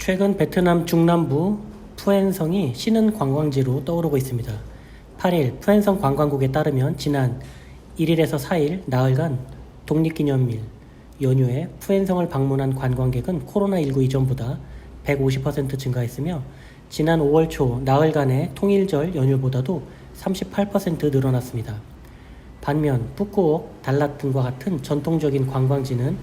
최근 베트남 중남부 푸엔성이 신은 관광지로 떠오르고 있습니다. 8일 푸엔성 관광국에 따르면 지난 1일에서 4일 나흘간 독립기념일 연휴에 푸엔성을 방문한 관광객은 코로나19 이전보다 150% 증가했으며 지난 5월 초 나흘간의 통일절 연휴보다도 38% 늘어났습니다. 반면 북구옥, 달랏 등과 같은 전통적인 관광지는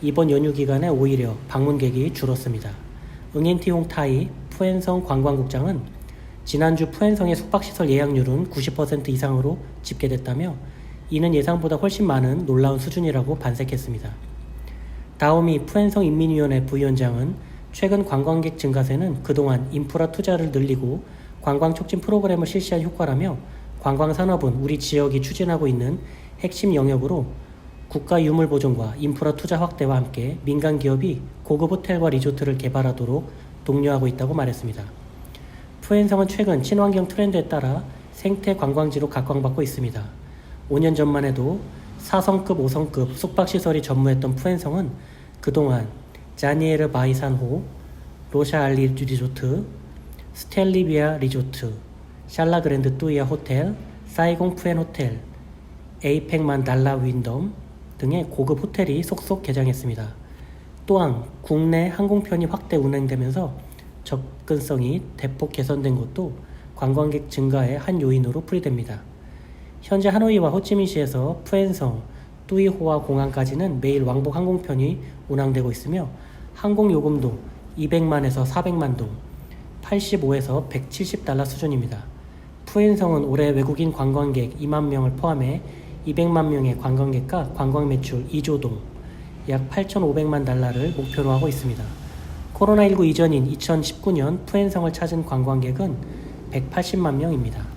이번 연휴 기간에 오히려 방문객이 줄었습니다. 응엔티홍 타이 푸엔성 관광국장은 지난주 푸엔성의 숙박시설 예약률은 90% 이상으로 집계됐다며 이는 예상보다 훨씬 많은 놀라운 수준이라고 반색했습니다. 다오미 푸엔성 인민위원회 부위원장은 최근 관광객 증가세는 그동안 인프라 투자를 늘리고 관광 촉진 프로그램을 실시한 효과라며 관광 산업은 우리 지역이 추진하고 있는 핵심 영역으로 국가 유물 보존과 인프라 투자 확대와 함께 민간 기업이 고급 호텔과 리조트를 개발하도록 독려하고 있다고 말했습니다. 푸엔성은 최근 친환경 트렌드에 따라 생태 관광지로 각광받고 있습니다. 5년 전만 해도 4성급, 5성급 숙박시설이 전무했던 푸엔성은 그동안 자니에르 바이산호, 로샤 알리 리조트, 스텔리비아 리조트, 샬라 그랜드 뚜이아 호텔, 사이공 푸엔 호텔, 에이펙만 달라 윈덤 등의 고급 호텔이 속속 개장했습니다. 또한 국내 항공편이 확대 운행되면서 접근성이 대폭 개선된 것도 관광객 증가의 한 요인으로 풀이됩니다. 현재 하노이와 호치민시에서 푸엔성, 뚜이호와 공항까지는 매일 왕복 항공편이 운항되고 있으며 항공 요금도 200만에서 400만 동, 85에서 170달러 수준입니다. 푸엔성은 올해 외국인 관광객 2만 명을 포함해 200만 명의 관광객과 관광 매출 2조 동, 약 8,500만 달러를 목표로 하고 있습니다. 코로나19 이전인 2019년 푸엔성을 찾은 관광객은 180만 명입니다.